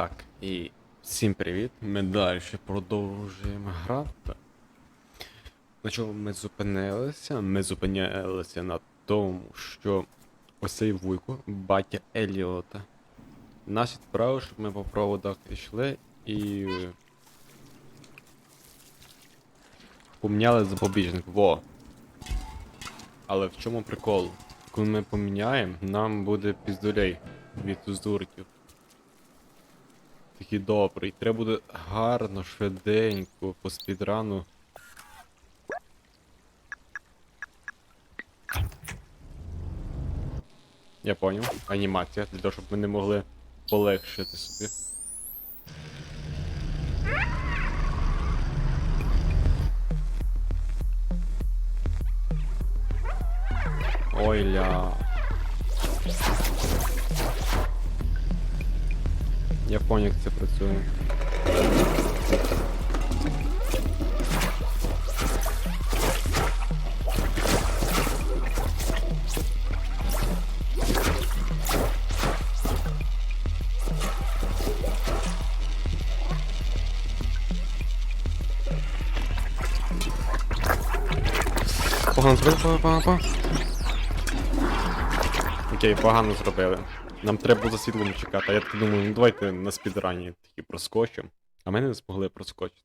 Так, і всім привіт. Ми далі продовжуємо грати. На чому ми зупинилися? Ми зупинялися на тому, що ось цей вуйко, батя Еліота, нас відправив, щоб ми по проводах йшли і. Поміняли запобіжник. Во. Але в чому прикол? Коли ми поміняємо, нам буде піздолей від уздурків. Такий добрий. Треба буде гарно, швиденько, по спідрану. Я поняв. Анімація, для того, щоб ми не могли полегшити собі. Ой ля. Я понял, як це працює. Погано зробили, папа. Окей, погано зробили. Нам треба за світлом чекати, а я так думаю, ну давайте на спідрані такі проскочимо. А ми не змогли проскочити.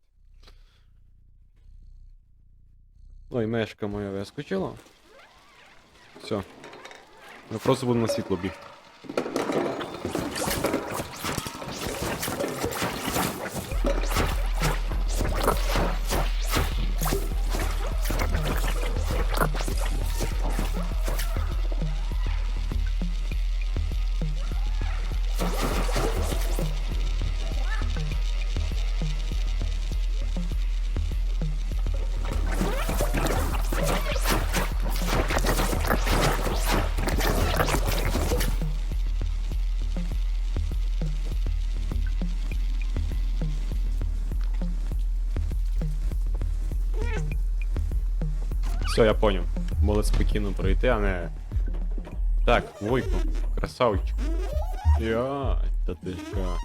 Ой, мешка моя вискочила. Все. Ми просто будемо на світло бігти. Все, я понял. Молодь спокійно пройти, а не. Так, Войко, красавчик. Я, та ти що?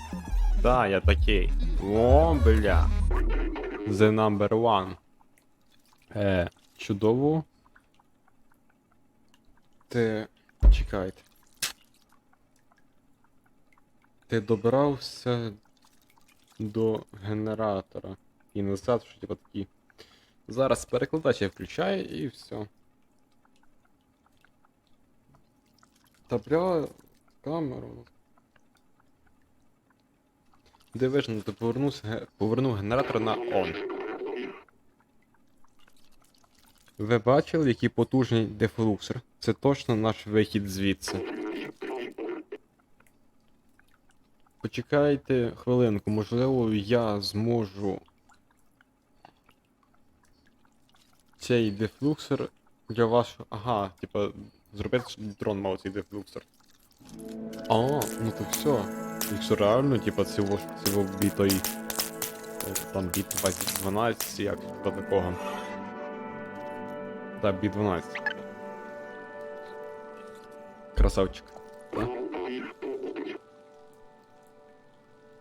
Да, я такий. О, бля. The number one. Е, чудово. Ти. Чекайте. Ти добирався до генератора. І назад, що типа такі. Зараз перекладач я включаю і все. Та бля, камеру. Дивишно, повернувся, ге- повернув генератор на on. Ви бачили, який потужний дефлуксер? Це точно наш вихід звідси. Почекайте хвилинку, можливо, я зможу цей дефлюксер для вашого. Ага, типа, зробити, дрон мав цей дефлюксер. А, ну то все. Якщо реально, типа, цього, цього бітої. Там біт 12, як до такого. Так, біт 12. Красавчик.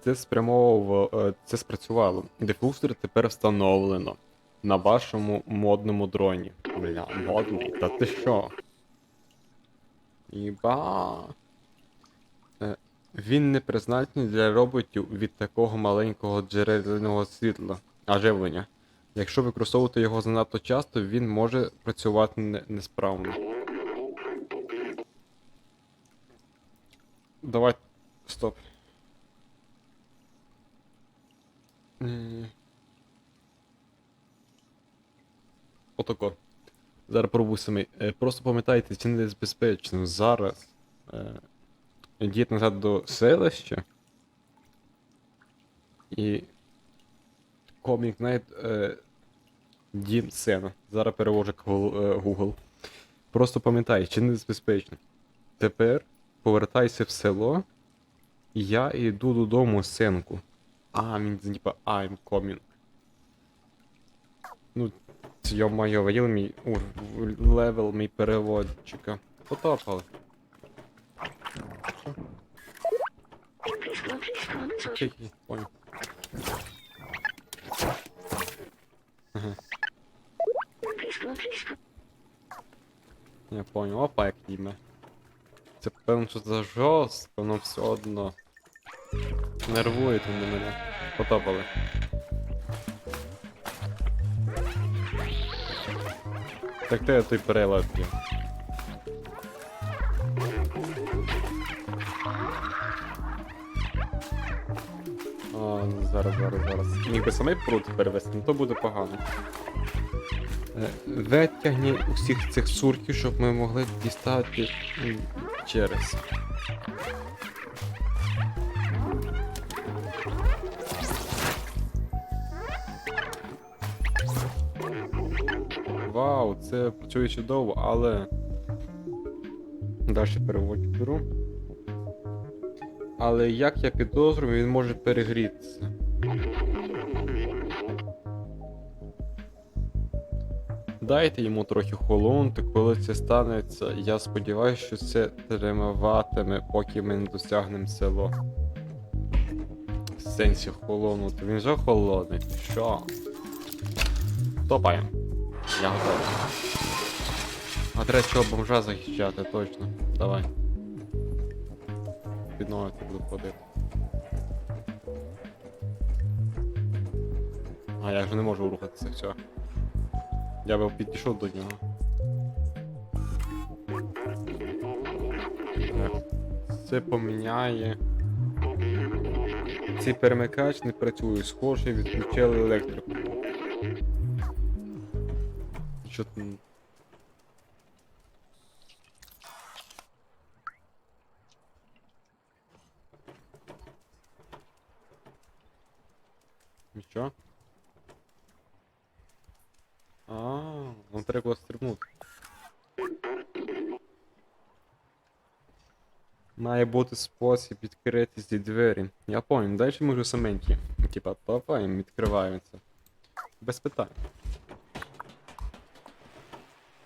Це спрямовував, е, це спрацювало. Дефлюксер тепер встановлено на вашому модному дроні. Бля, модний, та ти що? Іба. Е, Він не призначений для роботів від такого маленького джерельного світла, а живлення. Якщо використовувати його занадто часто, він може працювати несправно. Давай. Стоп. Отако. Зараз пробую самий. Е, Просто пам'ятайте, це небезпечно. Зараз. Е, йдіть назад до селища. І. Комік Найт. Е, Дім Сена. Зараз перевожу е, Google. Просто пам'ятай, чи небезпечно. Тепер повертайся в село. Я йду додому синку. А, він типа I'm coming. Ну, Йо-моє, виділи мій ур- левел мій переводчика. Потопали. Окей, понял. Ага. Я понял, опа, як їме. Це певно, що за жорстко, но все одно. Нервують вони мене. Потопали. Так де той перелад є? А, зараз, зараз, зараз. Міг би самий пруд перевести, ну то буде погано. Е, Витягні усіх цих сурків, щоб ми могли дістати через. Це працює чудово, але. Далі переводь беру. Але як я підозрюю, він може перегрітися. Дайте йому трохи холонути, коли це станеться. Я сподіваюся, що це тримаватиме, поки ми не досягнемо село. В сенсі холонути. Він же холодний. Що? Топаємо. Я готовий. А треба цього бомжа захищати, точно. Давай. Під ноги буду ходити. А я вже не можу рухатися, все. Я би підійшов до нього. Це поміняє. Цей перемикач не працює, схоже, відключили електрику. Що там? Нічого? А, нам треба було стрибнути. Має бути спосіб відкрити ці двері. Я понял, далі вже саменькі. Типа, топаємо, відкриваються. Без питань.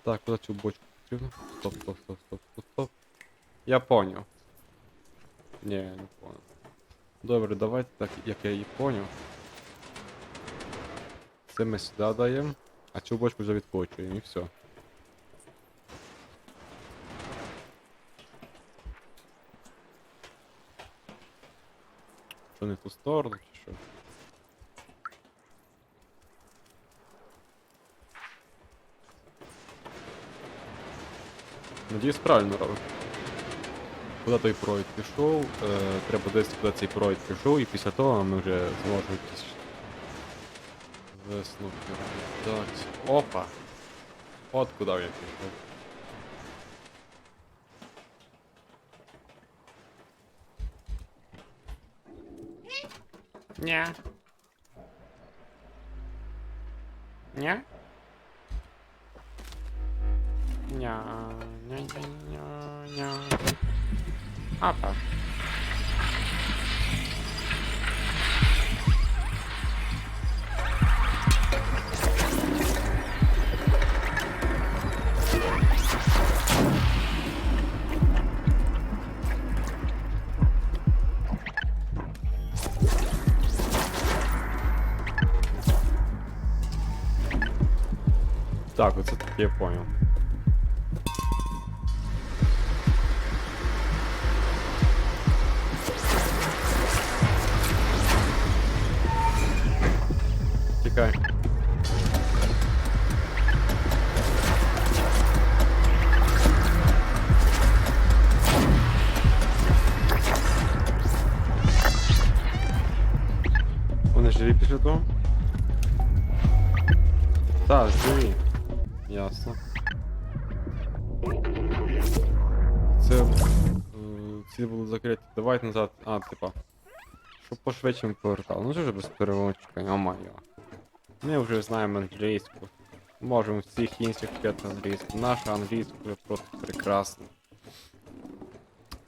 Так, куди цю бочку потрібно? Стоп, стоп, стоп, стоп, стоп, стоп. Я понял. Ні, не понял. Добре, давайте так, як я її понял. Це ми сюди даємо, а цю бочку вже відкочуємо і все. Що не ту сторону, чи що? Надіюсь, правильно робить. Куди той провід пішов, е, треба десь куди цей провід пішов, і після того ми вже зможемо якісь висновки. Так, опа! От куди я пішов. Ня. Ня? Ня, ня, ня, Так, оце так я понял. Тікай. Вони живі після того? Так, живі. Ясно. Це. е, Ці були закриті. Давайте назад. А, типа. Щоб пошвидше ми повертали. Ну це вже без переводчика, йо-моє. Ми вже знаємо англійську. Можемо всіх інших вчити англійську. Наша англійська вже просто прекрасна.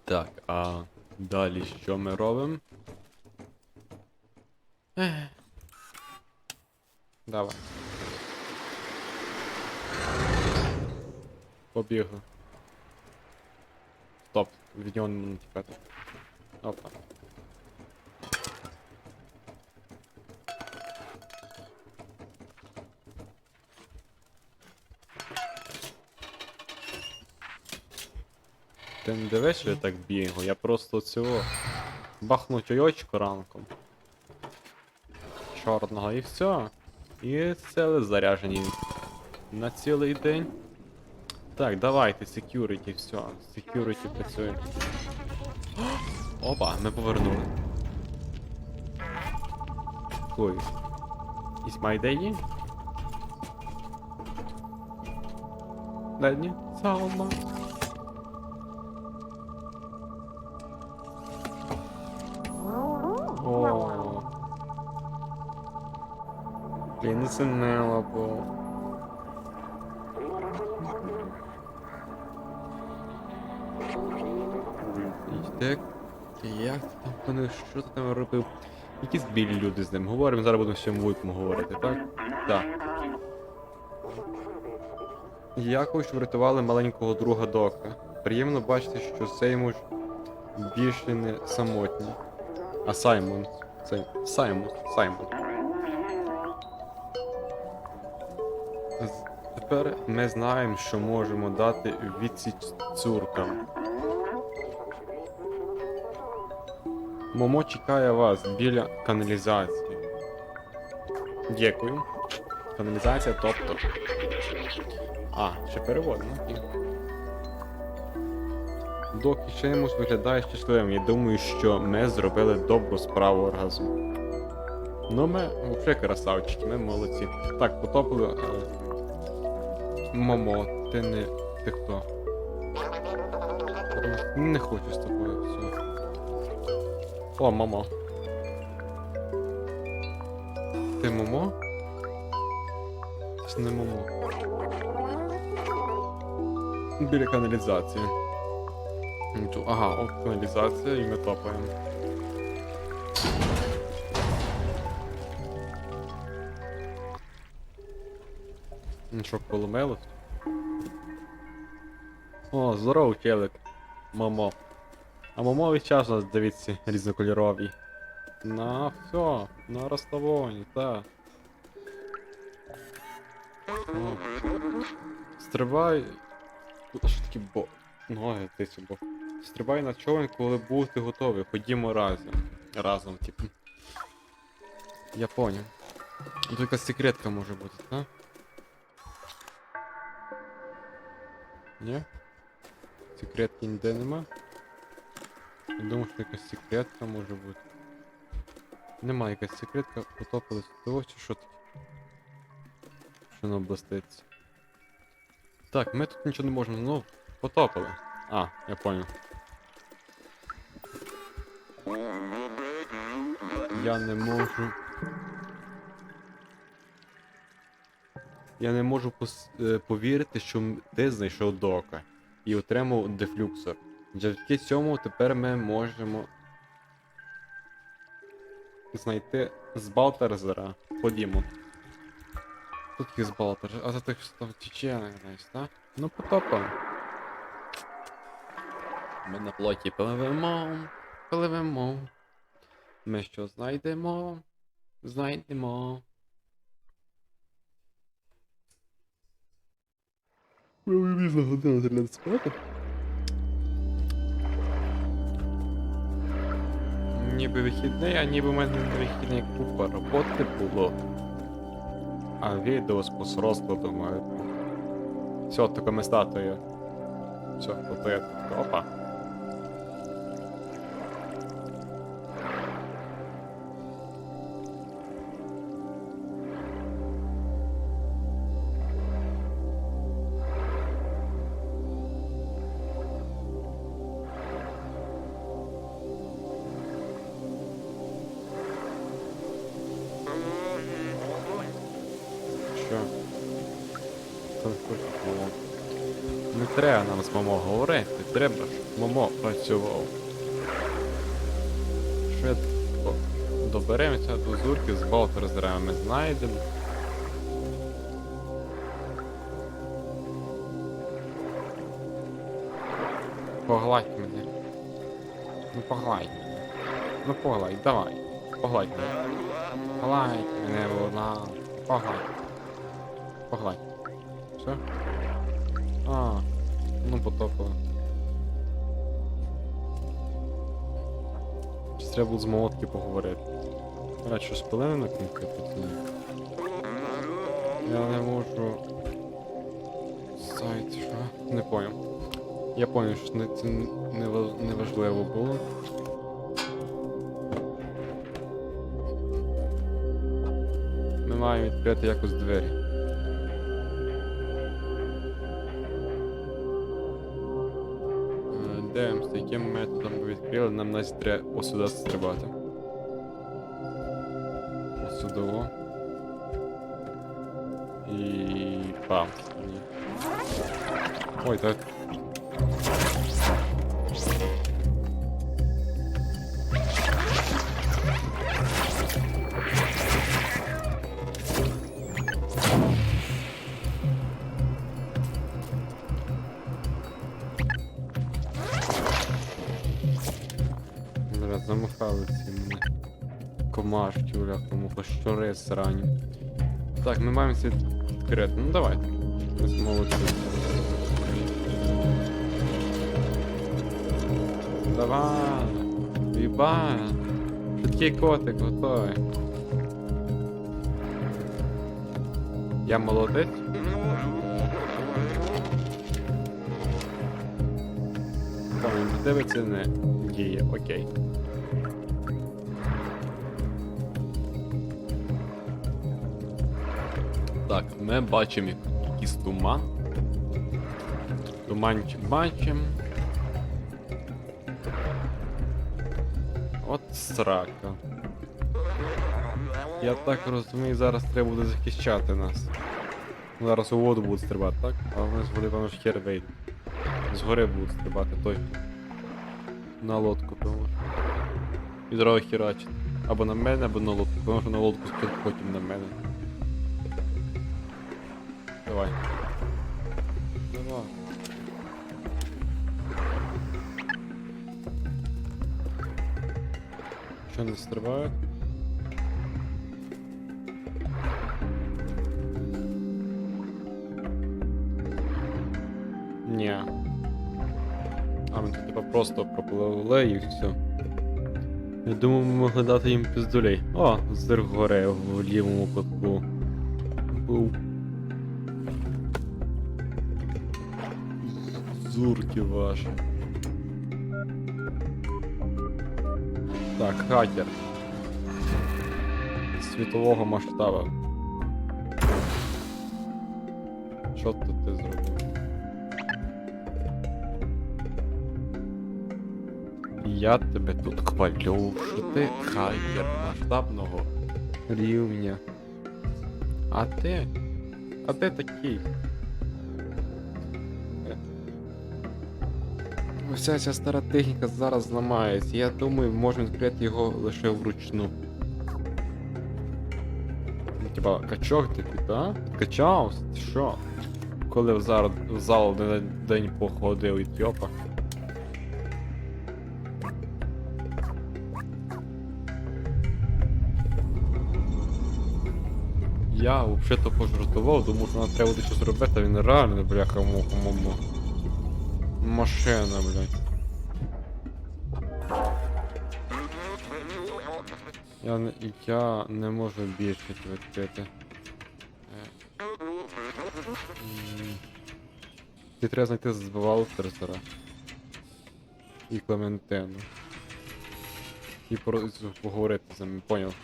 Так, а далі що ми робимо? Давай. Побігли. Стоп, від нього не можна тікати. Опа. Ти не дивиш, що я так бігу, я просто цього бахну тюйочку ранком. Чорного і все. І це заряжені на цілий день. Так, давайте, security, все. Security працює. Опа, ми повернули. Ой. Is my day? Ледні? Салма. Блін, це не лапо. Як, там вони, що ти там робив? Якісь білі люди з ним говоримо, зараз будемо ще вуйком говорити, так? Так. Що врятували маленького друга Дока. Приємно бачити, що Сеймуш більше не самотній. А Саймон. Це Саймон. Саймон. Тепер ми знаємо, що можемо дати відсіч цуркам. Момо чекає вас біля каналізації. Дякую. Каналізація, тобто. А, ще переводимо. окей. Док і Шеймус виглядає щасливим. Я думаю, що ми зробили добру справу оргазм. Ну, ми взагалі красавчики, ми молодці. Так, потопили. Е... Момо, ти не. Ти хто? Не хочу з тобою. О, Момо. Ти Момо? Це не Момо. Біля каналізації. Ага, о, каналізація і ми топаємо. Що, поломилось? О, здорово, челик. Мамо. А мамовий час у нас, дивіться, різнокольорові. На все, на розставоні, так. Стрибай. Що таке бо. Ноги тисю бо. Стрибай на човен, коли будете готові. Ходімо разом. Разом, типу. Я поняв. Тут якась секретка може бути, так? Ні? Секретки ніде нема? Я думав, що якась секретка може бути. Нема якась секретка, потопилась того, чи що таке? Що нам блиститься? Так, ми тут нічого не можемо знову потопили. А, я понял. Я не можу. Я не можу е, повірити, що ти знайшов дока і отримав дефлюксор. Завдяки цьому тепер ми можемо знайти збалтерзера. Ходімо. Тут є збалтер, а за тих, там тече, десь, так? Ну потопимо. Ми на плоті пливемо, пливемо. Ми що знайдемо? Знайдемо. Ми різна година для спати. Ніби вихідний, а ніби в мене не вихідний купа роботи було. А відео з розкладу маю. Все, такими статуєю. Все, ото я тут. опа. заберемо до зурки з болт розриваємо ми знайдемо. Погладь мене. Ну погладь мене. Ну погладь, давай. Погладь мене. Погладь мене, вона. Погладь. Погладь. Все? А, ну потопило. Треба було з молотки поговорити. А що спалили на кнопки пацани? Я не можу. Сайт, що? Не понял. Я понял, що не- це не, ва- не важливо було. Ми маємо відкрити якось двері. Е, Дивимося, яким методом ми відкрили, нам навіть треба сюди стрибати. Ось и бам. Ой, так. Тому щури срані. Так, ми маємо це відкрити. Ну давайте. Ми молодці. Давай! Їба! Швидкий котик, готовий. Я молодець? Там дивиться не діє, окей. Так, ми бачимо як- якийсь туман. Туманчик бачимо. От срака. Я так розумію, зараз треба буде захищати нас. Зараз у воду будуть стрибати, так? А вони з води, певно, ж хер вийде. Згори будуть стрибати, точно. На лодку, тому. І дорога херачить. Або на мене, або на лодку. Тому що на лодку потім на мене. Давай. Давай. Що не стрибають? Ні. А, ми типа просто пропливли і все. Я думав, ми могли дати їм піздулей. О, зирк горе в лівому кутку. Зурки ваші. Так, хакер. Світового масштабу. Що тут ти зробив? Я тебе тут хвалю, що ти хакер масштабного рівня. А ти? А ти такий? Вся ця стара техніка зараз зламається. Я думаю, можна відкрити його лише вручну. Ну, Типа, качок ти тут, а? Качався? Ти що? Коли в, зар... в зал день, день походив і тьопа. Я взагалі-то пожартував, думав, що нам треба буде щось робити, а він реально, бляха, муха, мамо. Машина, блядь. Я не, я не можу більше відкрити. Ти треба знайти збивалтерсера. І Клементину. І про- поговорити з ними, поняв.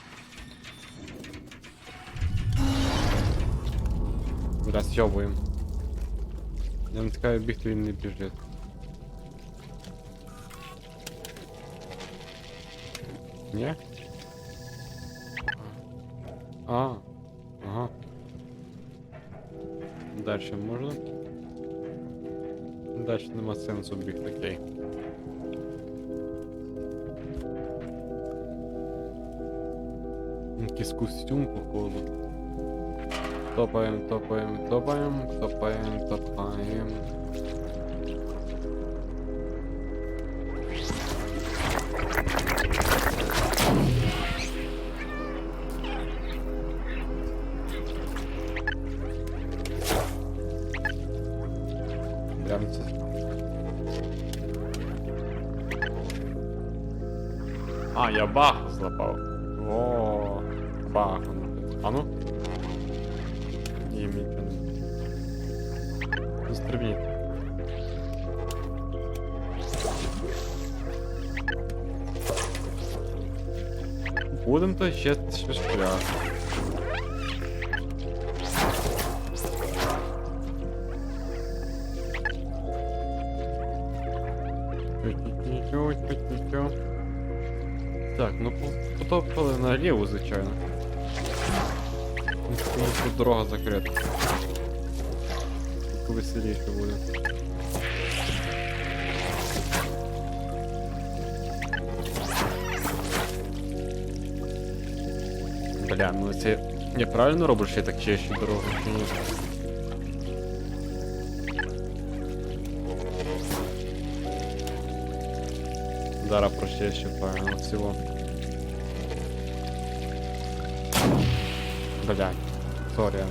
Бля, сьобуємо. Я натикаю бігти, він не біжить. Ні? А, ага. Дальше можна? Дальше нема сенсу бігти, окей. Якийсь костюм, походу. Топаем, топаем, топаем, топаем, топаем. Я баг злапав. О, баг. А ну? Ні, мені нічого не. Ну, стрибніть. Будем то ще щось наліво, звичайно. Ну, Тому що дорога закрита. Так веселіше буде. Бля, ну це я правильно роблю, що я так чищу дорогу? чи ні? Зараз прочищу, правильно, всього. Блядь, сорі.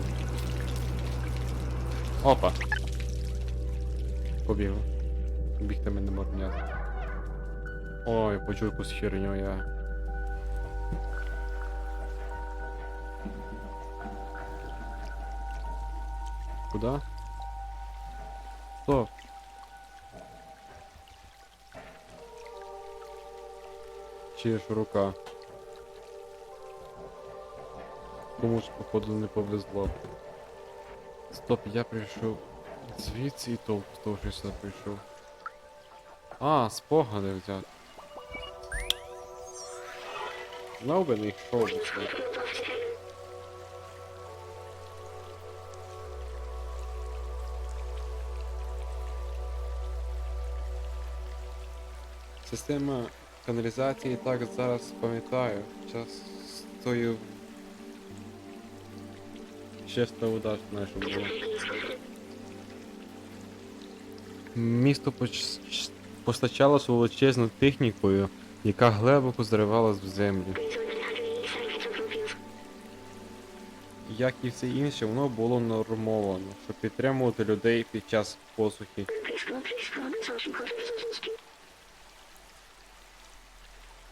Опа. Побігли. Бігти ми не можемо. Ой, почув якусь херню я. Куда? Стоп. Ж рука? Комусь, походу, не повезло. Стоп, я прийшов звідси і то, що сюди прийшов. А, спогади взяти. Знав би не йшов. Система каналізації так зараз пам'ятаю. Час Чесно вода, знаєш, було. Місто поч... постачалося величезною технікою, яка глибоко зривалась в землю. Як і все інше, воно було нормовано, щоб підтримувати людей під час посухи.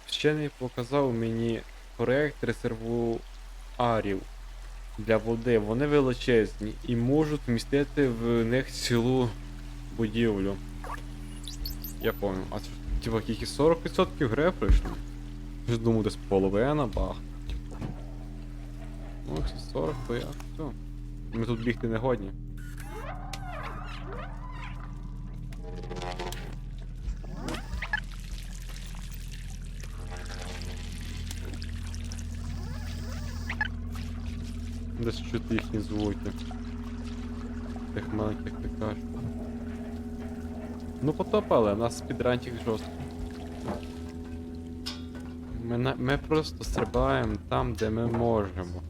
Вчений показав мені проект резервуарів для води. Вони величезні і можуть вмістити в них цілу будівлю. Я пам'ятаю, а це типа тільки 40% гри прийшло? Я думаю, десь половина бах. Ну, 40, то я все. Ми тут бігти не годні. Десь чути їхні звуки. Тих маленьких пікаш. Ну потопали, нас спідранчик жорстко. Ми, ми просто стрибаємо там, де ми можемо.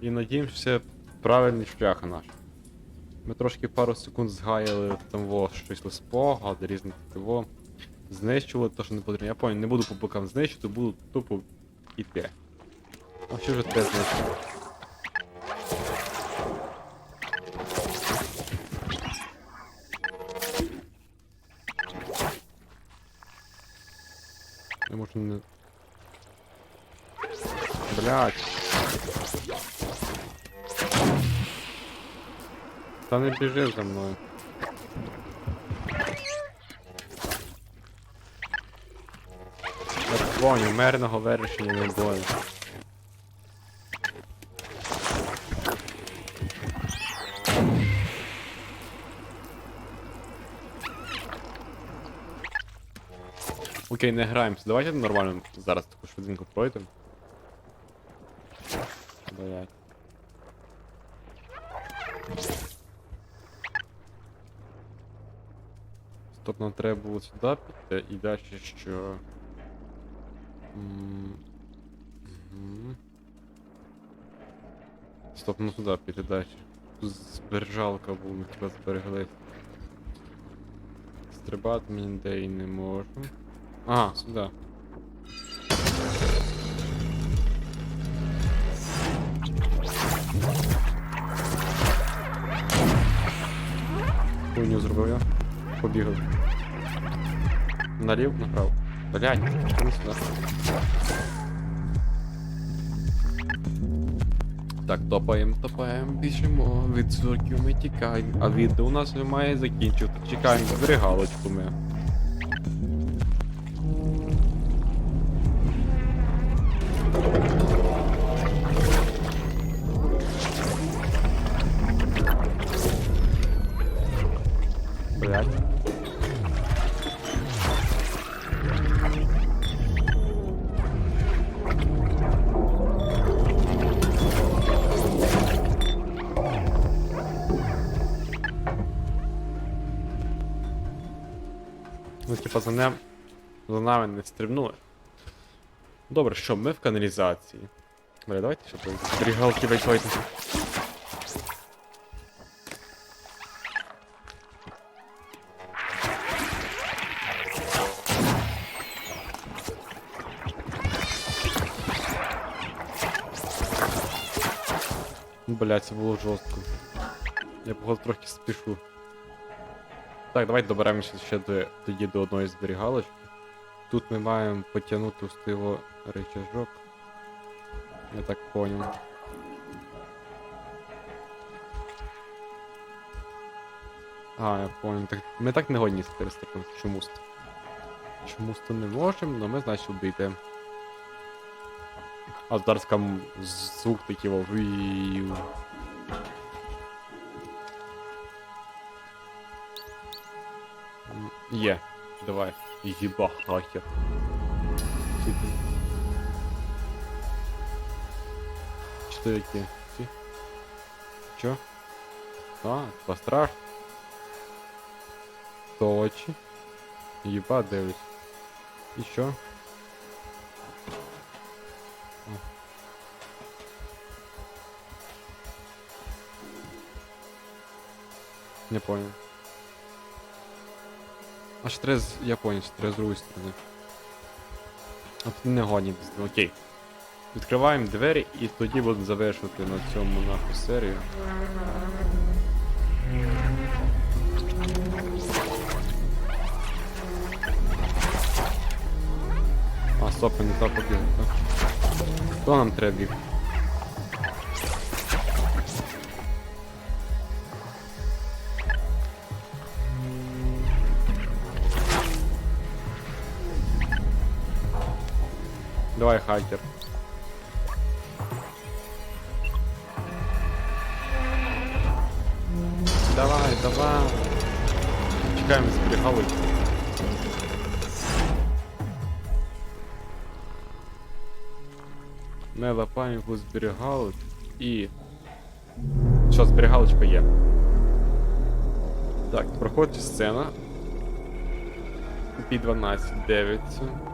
І надіємося правильний шлях наш. Ми трошки пару секунд згаяли там во щось спогад, різне того. Знищували те, що не потрібно. Я пам'ятаю, не буду по бокам знищити, буду тупо іти. А що ж те знищити? Я можу не... Блять. Та не біжи за мною. Понял, мирного вирішення не буде. Окей, не граємося. Давайте нормально зараз таку швиденько пройдемо. Блять. Стоп, нам треба було сюди піти і далі що. Стоп, ну туди піти далі. Була, ми тебе зберегли. Стрибати ми ніде і не можу. Ага, сюди. Хуйню зробив я. Побігав. Налів, направо. Блядь, вкусно. Так, топаємо, топаємо, біжимо, від зорків ми тікаємо, а відео у нас немає закінчувати. Чекаємо зберігалочку ми. Ну, типа, за ним. За нами не стрибнули. Добре, що, ми в каналізації. Бля, давайте щоб зберігалки вийти. Бля, це було жорстко. Я походу трохи спішу. Так, давайте доберемося ще до, тоді до одної зберігалочки. Тут ми маємо потягнути встиво речажок. Я так понял. А, я понял. Так, ми так не годні перестрибнути чомусь. Чомусь то не можемо, але ми значить обійдемо. А зараз звук такий во Є, давай. Їба хакер. Тільки. Що які? Ці? Чо? А, типа страшно. То очі. Їба дивись. І що? Не понял. А ще треба з... Я понял, що треба з другої сторони. От не гоні Окей. Відкриваємо двері і тоді будемо завершувати на цьому нашу серію. А, стоп, не так побігли, так? Хто нам треба біг? Давай, хакер. Давай, давай. Чекаємо зберігалочку. Ми лапаємо яку зберігалочку і. Що, зберігалочка є. Так, проходить сцена. P12 дивиться.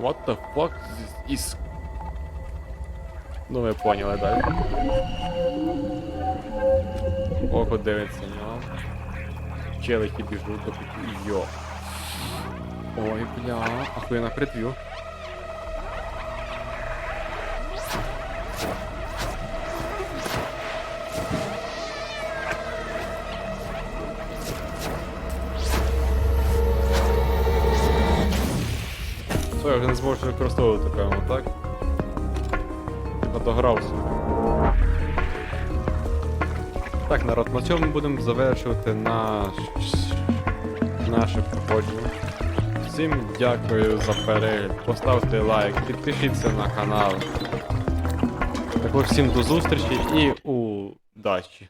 What the fuck is... Ну ви поняли, далі. Око дивиться на. Челики біжуть, такі йо. Ой, бля, ахуєна притвю. Вже не зможу використовувати, певно, так? Подогрався. Так, народ, на цьому будемо завершувати наш... наше проходження. Всім дякую за перегляд. Поставте лайк, підпишіться на канал. Так, всім до зустрічі і удачі!